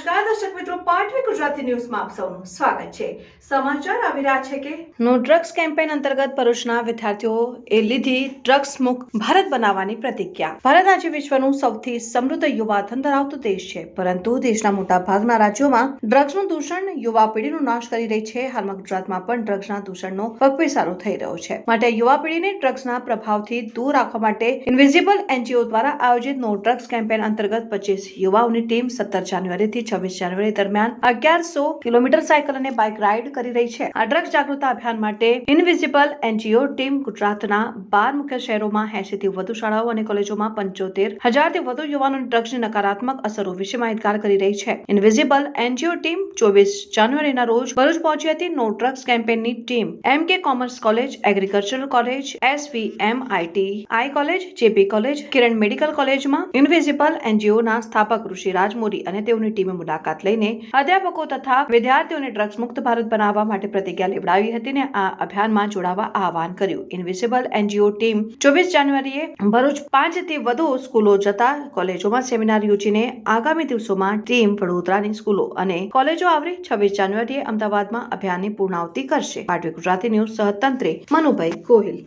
નમસ્કાર, દર્શક મિત્રો, પાટવી ગુજરાતી ન્યૂઝમાં આપ સૌનું સ્વાગત છે. સમાચાર આવી રહ્યા છે કે નો ડ્રગ્સ કેમ્પેન અંતર્ગત ભરૂચના વિદ્યાર્થીઓએ લીધી ડ્રગ્સ મુક્ત ભારત બનાવવાની પ્રતિજ્ઞા. ભારત આજે વિશ્વનું સૌથી સમૃદ્ધ યુવાધન ધરાવતો દેશ છે, પરંતુ દેશના મોટા ભાગના રાજ્યોમાં ડ્રગ્સનું દૂષણ યુવા પેઢીનો નાશ કરી રહી છે. હાલમાં ગુજરાતમાં પણ ડ્રગ્સના દૂષણનો પગપેસારો થઈ રહ્યો છે. માટે યુવા પેઢીને ડ્રગ્સના પ્રભાવથી દૂર રાખવા માટે ઇન્વિઝિબલ એનજીઓ દ્વારા આયોજિત નો ડ્રગ્સ કેમ્પેન અંતર્ગત પચીસ યુવાઓની ટીમ સત્તર જાન્યુઆરીથી છવ્વીસ જાન્યુઆરી દરમિયાન અગિયારસો કિલોમીટર સાયકલ અને બાઇક રાઇડ કરી રહી છે. આ ડ્રગ જાગૃતતા અભિયાન માટે ઇનવિઝિબલ એનજીઓ ટીમ ગુજરાતના બાર મુખ્ય શહેરોમાં 80 થી વધુ શાળાઓ અને કોલેજોમાં પંચોતેર હજારથી વધુ યુવાનોને ડ્રગ્સની નકારાત્મક અસરો વિશે માહિતગાર કરી રહી છે. ઇનવિઝિબલ એનજીઓ ટીમ ચોવીસ જાન્યુઆરીના રોજ ભરૂચ પહોંચી હતી. નો drugs કેમ્પેનની team M K commerce college, agricultural college SVM IT I college, JP college, Kiran medical કોલેજમાં ઇનવિઝિબલ એનજીઓના સ્થાપક ઋષિરાજ મોરી અને તેઓની ટીમે મુલાકાત લઈને અધ્યાપકો તથા વિદ્યાર્થીઓને ડ્રગ્સ મુક્ત ભારત બનાવવા માટે પ્રતિજ્ઞા લેવડાવી હતી ને આ અભિયાનમાં જોડાવા આહવાન કર્યું. ઇન્વિઝિબલ એનજીઓ ટીમ ચોવીસ જાન્યુઆરીએ ભરૂચ પાંચથી વધુ સ્કૂલો જતા કોલેજોમાં સેમિનાર યોજીને આગામી દિવસોમાં ટીમ વડોદરાની સ્કૂલો અને કોલેજો આવરી છવ્વીસ જાન્યુઆરીએ અમદાવાદમાં અભિયાનની પૂર્ણાવતી કરશે. પાટવી ગુજરાતી ન્યૂઝ સહતંત્રે મનુભાઈ ગોહિલ.